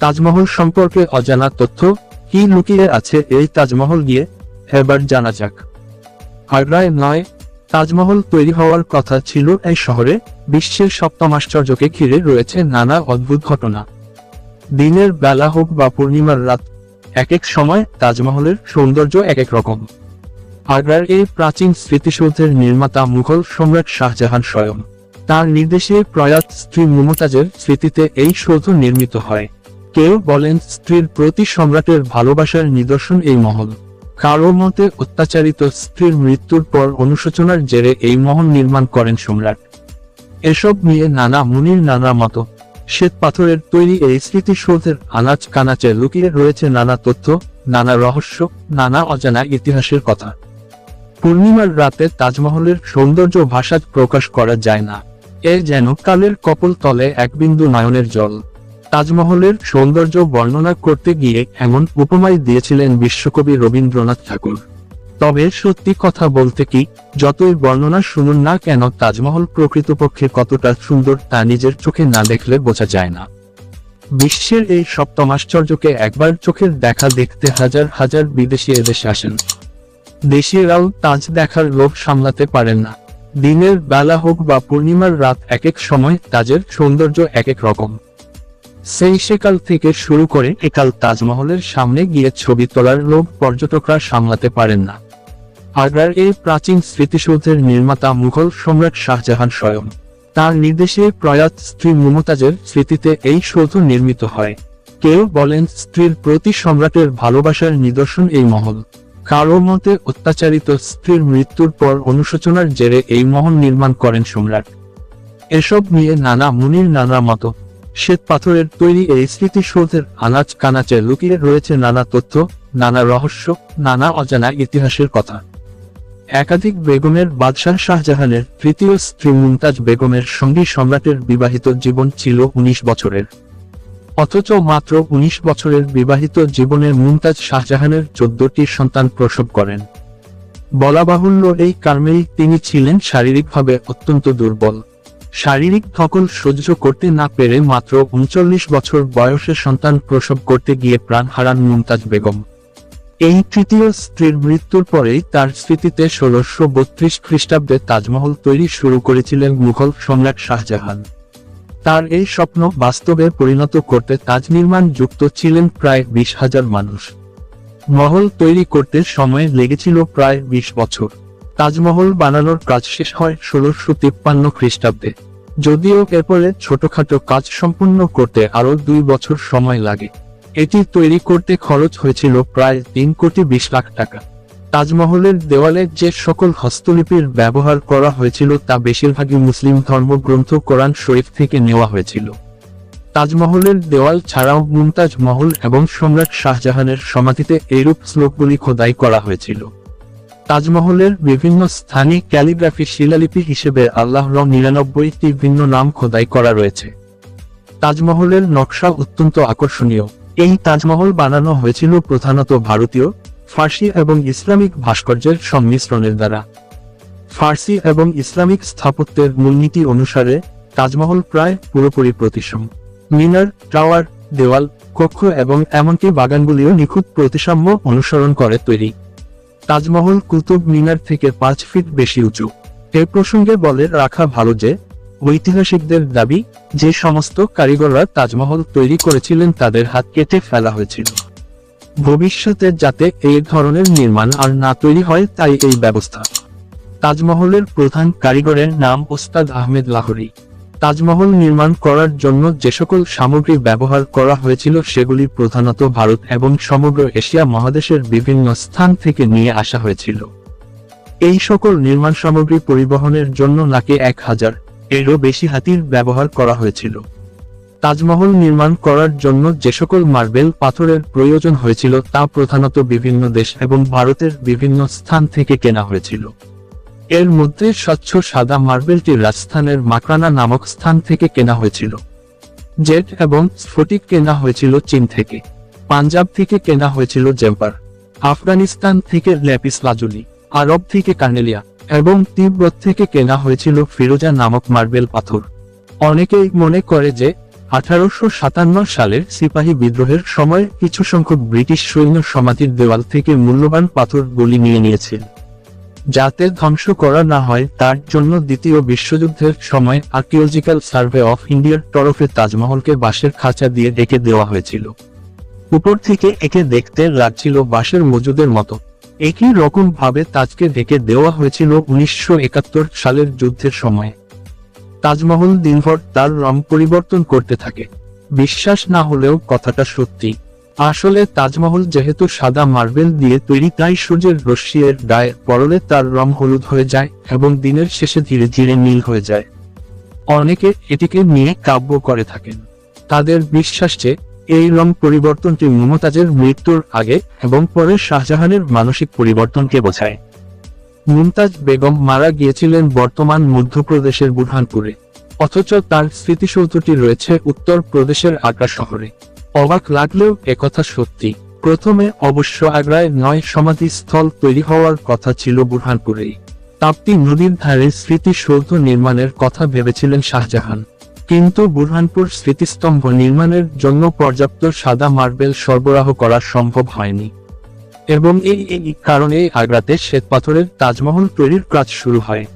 তাজমহল সম্পর্কে অজানা তথ্য কি লুকিয়ে আছে এই তাজমহল গিয়ে? এবার জানা যাক। আগ্রায় নয়, তাজমহল তৈরি হওয়ার কথা ছিল এই শহরে। বিশ্বের সপ্তম আশ্চর্যকে ঘিরে রয়েছে নানা অদ্ভুত ঘটনা। দিনের বেলা হোক বা পূর্ণিমার রাত এক এক সময় তাজমহলের সৌন্দর্য এক এক রকম আগ্রার এই প্রাচীন স্মৃতিসৌধের নির্মাতা মুঘল সম্রাট শাহজাহান স্বয়ং। তার নির্দেশে প্রয়াত স্ত্রী মুমতাজের স্মৃতিতে এই সৌধ নির্মিত হয়। কেউ বলেন স্ত্রীর প্রতি সম্রাটের ভালোবাসার নিদর্শন এই মহল। কারও মতে অত্যাচারিত স্ত্রীর মৃত্যুর পর অনুশোচনার জেরে এই মহল নির্মাণ করেন সম্রাট। এসব নিয়ে নানা মুনির নানা মত। শ্বেত পাথরের তৈরি এই স্মৃতিসৌধের আনাচ কানাচে লুকিয়ে রয়েছে নানা তথ্য, নানা রহস্য, নানা অজানা ইতিহাসের কথা। পূর্ণিমার রাতে তাজমহলের সৌন্দর্য ভাষা প্রকাশ করা যায় না। এ যেন কালের কপল তলে এক বিন্দু নয়নের জল। তাজমহলের সৌন্দর্য বর্ণনা করতে গিয়ে এমন উপমাই দিয়েছিলেন বিশ্বকবি রবীন্দ্রনাথ ঠাকুর। তবে সত্যি কথা বলতে কি, যতই বর্ণনা শুনুন না কেন, তাজমহল প্রকৃতপক্ষে কতটা সুন্দর তা নিজের চোখে না দেখলে বোঝা যায় না। বিশ্বের এই সপ্তম আশ্চর্যকে একবার চোখের দেখা দেখতে হাজার হাজার বিদেশি এদেশে আসেন। দেশিরাও তাজ দেখার লোভ সামলাতে পারেন না। দিনের বেলা হোক বা পূর্ণিমার রাত এক এক সময় তাজের সৌন্দর্য এক এক রকম। সেই সেকাল থেকে শুরু করে একাল তাজমহলের সামনে গিয়ে ছবি তোলার লোভ পর্যটকরা সামলাতে পারেন না। আগ্রার এই প্রাচীন স্মৃতিসৌধের নির্মাতা মুঘল সম্রাট শাহজাহান স্বয়ং তার নির্দেশে প্রয়াত স্ত্রী মুমতাজের স্মৃতিতে এই সৌধ নির্মিত হয়। কেউ বলেন স্ত্রীর প্রতি সম্রাটের ভালোবাসার নিদর্শন এই মহল। কারও মতে অত্যাচারিত স্ত্রীর মৃত্যুর পর অনুশোচনার জেরে এই মহল নির্মাণ করেন সম্রাট। এসব নিয়ে নানা মুনির নানা মত শ্বেত পাথরের তৈরি এই স্মৃতিসৌধের আনাচ কানাচে লুকিয়ে রয়েছে নানা তথ্য, নানা রহস্য, নানা অজানা ইতিহাসের কথা। একাধিক বেগমের বাদশাহ শাহজাহানের তৃতীয় স্ত্রী মুমতাজ বেগমের সঙ্গী সম্রাটের বিবাহিত জীবন ছিল উনিশ বছরের। অথচ মাত্র উনিশ বছরের বিবাহিত জীবনের মুমতাজ শাহজাহানের চোদ্দটি সন্তান প্রসব করেন। বলা বাহুল্য এই কারণেই তিনি ছিলেন শারীরিকভাবে অত্যন্ত দুর্বল। শারীরিক ধকল সহ্য করতে না পেরে মাত্র উনচল্লিশ বছর বয়সে সন্তান প্রসব করতে গিয়ে প্রাণ হারান মুমতাজ বেগম। এই তৃতীয় স্ত্রীর মৃত্যুর পরেই তার স্মৃতিতে ষোলশো বত্রিশ খ্রিস্টাব্দে তাজমহল তৈরি শুরু করেছিলেন মুঘল সম্রাট শাহজাহান। তার এই স্বপ্ন বাস্তবে পরিণত করতে তাজ নির্মাণ যুক্ত ছিলেন প্রায় বিশ হাজার মানুষ। মহল তৈরি করতে সময় লেগেছিল প্রায় বিশ বছর। তাজমহল বানানোর কাজ শেষ হয় ষোলোশো তিপ্পান্ন খ্রিস্টাব্দে। যদিও এরপরে ছোটখাটো কাজ সম্পূর্ণ করতে আরও দুই বছর সময় লাগে। এটি তৈরি করতে খরচ হয়েছিল প্রায় তিন কোটি বিশ লাখ টাকা। তাজমহলের দেওয়ালে যে সকল হস্তলিপির ব্যবহার করা হয়েছিল তা বেশিরভাগই মুসলিম ধর্মগ্রন্থ কোরআন শরীফ থেকে নেওয়া হয়েছিল। তাজমহলের দেওয়াল ছাড়াও মুমতাজ মহল এবং সম্রাট শাহজাহানের সমাধিতে এইরূপ শ্লোকগুলি খোদাই করা হয়েছিল। তাজমহলের বিভিন্ন স্থানে ক্যালিগ্রাফি শিলালিপি হিসেবে আল্লাহ রং নিরানব্বইটি ভিন্ন নাম খোদাই করা রয়েছে। তাজমহলের নকশা অত্যন্ত আকর্ষণীয়। এই তাজমহল বানানো হয়েছিল প্রধানত ভারতীয়, ফার্সি এবং ইসলামিক ভাস্কর্যের সংমিশ্রণের দ্বারা। ফার্সি এবং ইসলামিক স্থাপত্যের মূলনীতি অনুসারে তাজমহল প্রায় পুরোপুরি প্রতিসম। মিনার, টাওয়ার, দেওয়াল, কক্ষ এবং এমনকি বাগানগুলিও নিখুঁত প্রতিসাম্য অনুসরণ করে তৈরি। তাজমহল কুতুব মিনার থেকে পাঁচ ফিট বেশি উঁচু। এ প্রসঙ্গে বলে রাখা ভালো যে, ঐতিহাসিকদের দাবি, যে সমস্ত কারিগররা তাজমহল তৈরি করেছিলেন তাদের হাত কেটে ফেলা হয়েছিল। ভবিষ্যতে যাতে এই ধরনের নির্মাণ আর না তৈরি হয় তাই এই ব্যবস্থা। তাজমহলের প্রধান কারিগরের নাম ওস্তাদ আহমেদ লাহরি। তাজমহল নির্মাণ করার জন্য যে সকল সামগ্রী ব্যবহার করা হয়েছিল সেগুলি প্রধানত ভারত এবং সমগ্র এশিয়া মহাদেশের বিভিন্ন স্থান থেকে নিয়ে আসা হয়েছিল। এই সকল নির্মাণ সামগ্রী পরিবহনের জন্য নাকি এক হাজার এরও বেশি হাতির ব্যবহার করা হয়েছিল। তাজমহল নির্মাণ করার জন্য যে সকল মার্বেল পাথরের প্রয়োজন হয়েছিল তা প্রধানত বিভিন্ন দেশ এবং ভারতের বিভিন্ন স্থান থেকে কেনা হয়েছিল। এর মধ্যে স্বচ্ছ সাদা মার্বেলটি রাজস্থানের মাকরানা নামক স্থান থেকে কেনা হয়েছিল। জেট এবং স্ফটিক কেনা হয়েছিল চীন থেকে। পাঞ্জাব থেকে কেনা হয়েছিল জেম্পার। আফগানিস্তান থেকে ল্যাপিস লাজুলি। আরব থেকে কার্নেলিয়া এবং তিব্বত থেকে কেনা হয়েছিল ফিরোজা নামক মার্বেল পাথর। অনেকেই মনে করে যে, আঠারোশো সাতান্ন সালের সিপাহী বিদ্রোহের সময় কিছু সংখ্যক ব্রিটিশ সৈন্য সমাধির দেওয়াল থেকে মূল্যবান পাথর গুলি নিয়ে নিয়েছিল। যাতে ধ্বংস করা না হয়, তার জন্য দ্বিতীয় বিশ্বযুদ্ধের সময় আর্কিওলজিক্যাল সার্ভে অফ ইন্ডিয়ার তরফে তাজমহলকে বাঁশের খাঁচা দিয়ে ডেকে দেওয়া হয়েছিল। উপর থেকে একে দেখতে লাগছিল বাঁশের মজুদের মতো। একই রকম ভাবে তাজকে ডেকে দেওয়া হয়েছিল উনিশশো একাত্তর সালের যুদ্ধের সময়। তাজমহল দিনভর তার রং পরিবর্তন করতে থাকে। বিশ্বাস না হলেও কথাটা সত্যি। আসলে তাজমহল যেহেতু সাদা মার্বেল দিয়ে তৈরি, তাই সূর্যের রশ্মি এর গায়ে পরলে তার রং হলুদ হয়ে যায় এবং দিনের শেষে ধীরে ধীরে নীল হয়ে যায়। অনেকে এটিকে নিয়ে কাব্য করে থাকেন। তাদের বিশ্বাস যে এই রং পরিবর্তনটি মমতাজের মৃত্যুর আগে এবং পরে শাহজাহানের মানসিক পরিবর্তনকে বোঝায়। মুমতাজ বেগম মারা গিয়েছিলেন বর্তমান মধ্যপ্রদেশের বুরহানপুরে, অথচ তার স্মৃতিসৌধটি রয়েছে উত্তর প্রদেশের আগ্রা শহরে। অবাক লাগলেও একথা সত্যি। প্রথমে অবশ্য আগ্রায় নয় সমাধিস্থল তৈরি হওয়ার কথা ছিল বুরহানপুরেই। তাপ্তি নদীর ধারে স্মৃতিসৌধ নির্মাণের কথা ভেবেছিলেন শাহজাহান। কিন্তু বুরহানপুর স্মৃতিস্তম্ভ নির্মাণের জন্য পর্যাপ্ত সাদা মার্বেল সরবরাহ করা সম্ভব হয়নি। এবং এই কারণে আগ্রাতে শ্বেতপাথরের তাজমহল তৈরির কাজ শুরু হয়।